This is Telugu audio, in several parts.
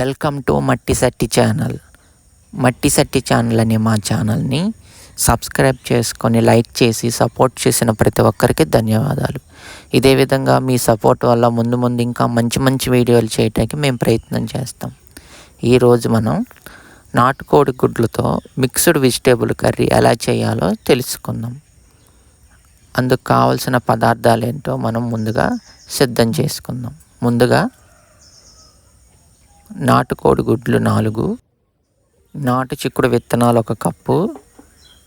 వెల్కమ్ టు మట్టి సట్టి ఛానల్ మట్టి సట్టి ఛానల్ అనే మా ఛానల్ని సబ్స్క్రైబ్ చేసుకొని లైక్ చేసి సపోర్ట్ చేసిన ప్రతి ఒక్కరికి ధన్యవాదాలు. ఇదే విధంగా మీ సపోర్ట్ వల్ల ముందు ముందు ఇంకా మంచి మంచి వీడియోలు చేయడానికి మేము ప్రయత్నం చేస్తాం. ఈరోజు మనం నాటుకోడి గుడ్లతో మిక్స్డ్ వెజిటేబుల్ కర్రీ ఎలా చేయాలో తెలుసుకుందాం. అందుకు కావలసిన పదార్థాలు ఏంటో మనం ముందుగా సిద్ధం చేసుకుందాం. ముందుగా నాటుకోడి గుడ్లు నాలుగు నాటు చిక్కుడు విత్తనాలు ఒక కప్పు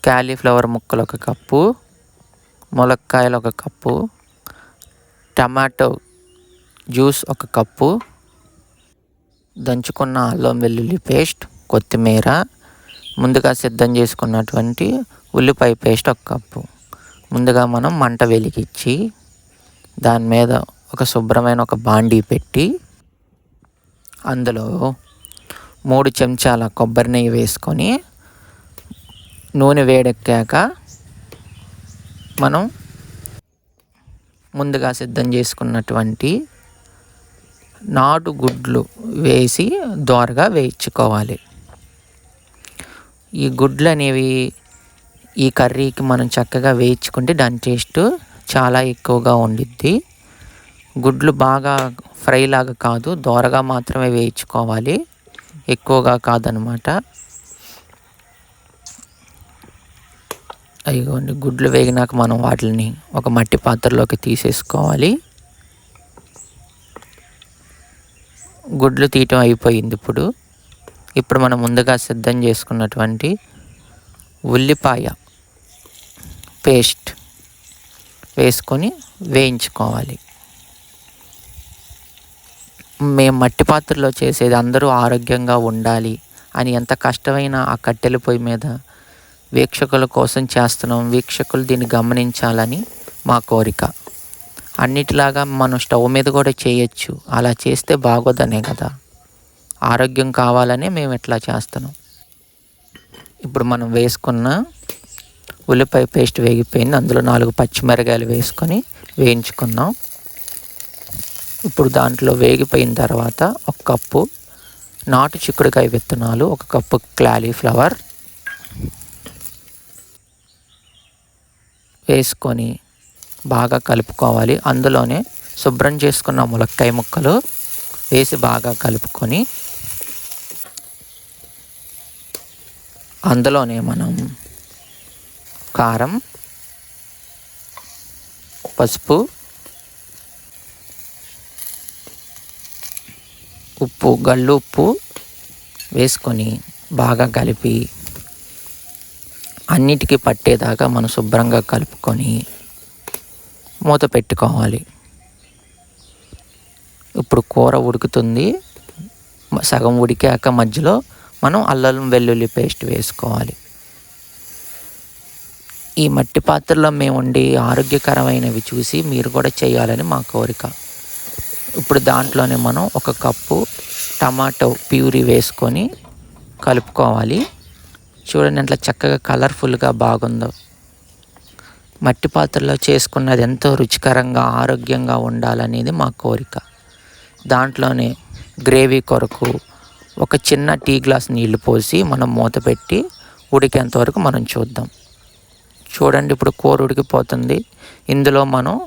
క్యాలీఫ్లవర్ ముక్కలు ఒక కప్పు ములక్కాయలు ఒక కప్పు టమాటో జ్యూస్ ఒక కప్పు దంచుకున్న అల్లం వెల్లుల్లి పేస్ట్ కొత్తిమీర ముందుగా సిద్ధం చేసుకున్నటువంటి ఉల్లిపాయ పేస్ట్ ఒక కప్పు. ముందుగా మనం మంట వెలిగించి దాని మీద ఒక శుభ్రమైన ఒక బాండీ పెట్టి అందులో మూడు చెంచాల కొబ్బరి నెయ్యి వేసుకొని నూనె వేడెక్కాక మనం ముందుగా సిద్ధం చేసుకున్నటువంటి నాటు గుడ్లు వేసి దోరగా వేయించుకోవాలి. ఈ గుడ్లు అనేవి ఈ కర్రీకి మనం చక్కగా వేయించుకుంటే దాని టేస్ట్ చాలా ఎక్కువగా ఉండిద్ది. గుడ్లు బాగా ఫ్రై లాగా కాదు దోరగా మాత్రమే వేయించుకోవాలి. ఎక్కువగా కాదనమాట. అయ్యోండి గుడ్లు వేగినాక మనం వాటిని ఒక మట్టి పాత్రలోకి తీసేసుకోవాలి. గుడ్లు తీయటం అయిపోయింది ఇప్పుడు. ఇప్పుడు మనం ముందుగా సిద్ధం చేసుకున్నటువంటి ఉల్లిపాయ పేస్ట్ వేసుకొని వేయించుకోవాలి. మేము మట్టి పాత్రలో చేసేది అందరూ ఆరోగ్యంగా ఉండాలి అని ఎంత కష్టమైన ఆ కట్టెల పొయ్యి మీద వీక్షకుల కోసం చేస్తున్నాం. వీక్షకులు దీన్ని గమనించాలని మా కోరిక. అన్నిటిలాగా మనం స్టవ్ మీద కూడా చేయొచ్చు. అలా చేస్తే బాగోదనే కదా. ఆరోగ్యం కావాలనే మేము ఇట్లా చేస్తున్నాం. ఇప్పుడు మనం వేసుకున్న ఉల్లిపాయ పేస్ట్ వేగిపోయింది. అందులో నాలుగు పచ్చిమిరకాయలు వేసుకొని వేయించుకుందాం. ఇప్పుడు దాంట్లో వేగిపోయిన తర్వాత ఒక కప్పు నాటు చిక్కుడుకాయ విత్తనాలు ఒక కప్పు క్లాలీఫ్లవర్ వేసుకొని బాగా కలుపుకోవాలి. అందులోనే శుభ్రం చేసుకున్న ములక్కాయ ముక్కలు వేసి బాగా కలుపుకొని అందులోనే మనం కారం పసుపు ఉప్పు గల్లు ఉప్పు వేసుకొని బాగా కలిపి అన్నిటికీ పట్టేదాకా మనం శుభ్రంగా కలుపుకొని మూత పెట్టుకోవాలి. ఇప్పుడు కూర ఉడుకుతుంది. సగం ఉడికాక మధ్యలో మనం అల్లం వెల్లుల్లి పేస్ట్ వేసుకోవాలి. ఈ మట్టి పాత్రలో మేము ఉండి ఆరోగ్యకరమైనవి చూసి మీరు కూడా చేయాలని మా కోరిక. ఇప్పుడు దాంట్లోనే మనం ఒక కప్పు టమాటో ప్యూరీ వేసుకొని కలుపుకోవాలి. చూడండి అట్లా చక్కగా కలర్ఫుల్గా బాగుందో. మట్టి పాత్రలో చేసుకున్నది ఎంతో రుచికరంగా ఆరోగ్యంగా ఉండాలనేది మా కోరిక. దాంట్లోనే గ్రేవీ కొరకు ఒక చిన్న టీ గ్లాస్ నీళ్ళు పోసి మనం మూత పెట్టి ఉడికేంత వరకు మనం చూద్దాం. చూడండి ఇప్పుడు కూర ఉడికిపోతుంది. ఇందులో మనం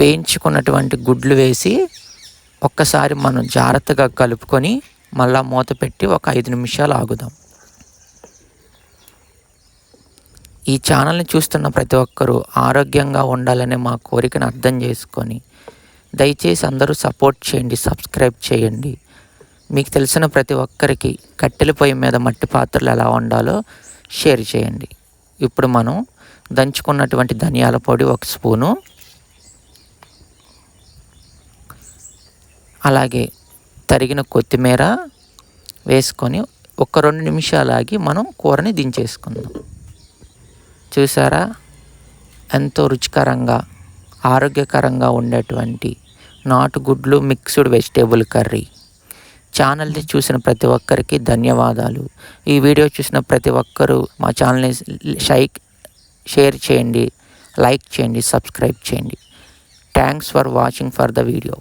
వేయించుకున్నటువంటి గుడ్లు వేసి ఒక్కసారి మనం జాగ్రత్తగా కలుపుకొని మళ్ళా మూత పెట్టి ఒక ఐదు నిమిషాలు ఆగుదాం. ఈ ఛానల్ని చూస్తున్న ప్రతి ఒక్కరూ ఆరోగ్యంగా ఉండాలనే మా కోరికను అర్థం చేసుకొని దయచేసి అందరూ సపోర్ట్ చేయండి సబ్స్క్రైబ్ చేయండి. మీకు తెలిసిన ప్రతి ఒక్కరికి కట్టెల పొయ్యి మీద మట్టి పాత్రలు ఎలా ఉండాలో షేర్ చేయండి. ఇప్పుడు మనం దంచుకున్నటువంటి ధనియాల పొడి ఒక స్పూను అలాగే తరిగిన కొత్తిమీర వేసుకొని ఒక రెండు నిమిషాలు ఆగి మనం కూరని దించేసుకుందాం. చూసారా? ఎంతో రుచికరంగా ఆరోగ్యకరంగా ఉండేటువంటి నాటుగుడ్లు మిక్స్డ్ వెజిటేబుల్ కర్రీ. ఛానల్ని చూసిన ప్రతి ఒక్కరికి ధన్యవాదాలు. ఈ వీడియో చూసిన ప్రతి ఒక్కరూ మా ఛానల్ని షైక్ షేర్ చేయండి లైక్ చేయండి సబ్స్క్రైబ్ చేయండి. Thanks for watching for the video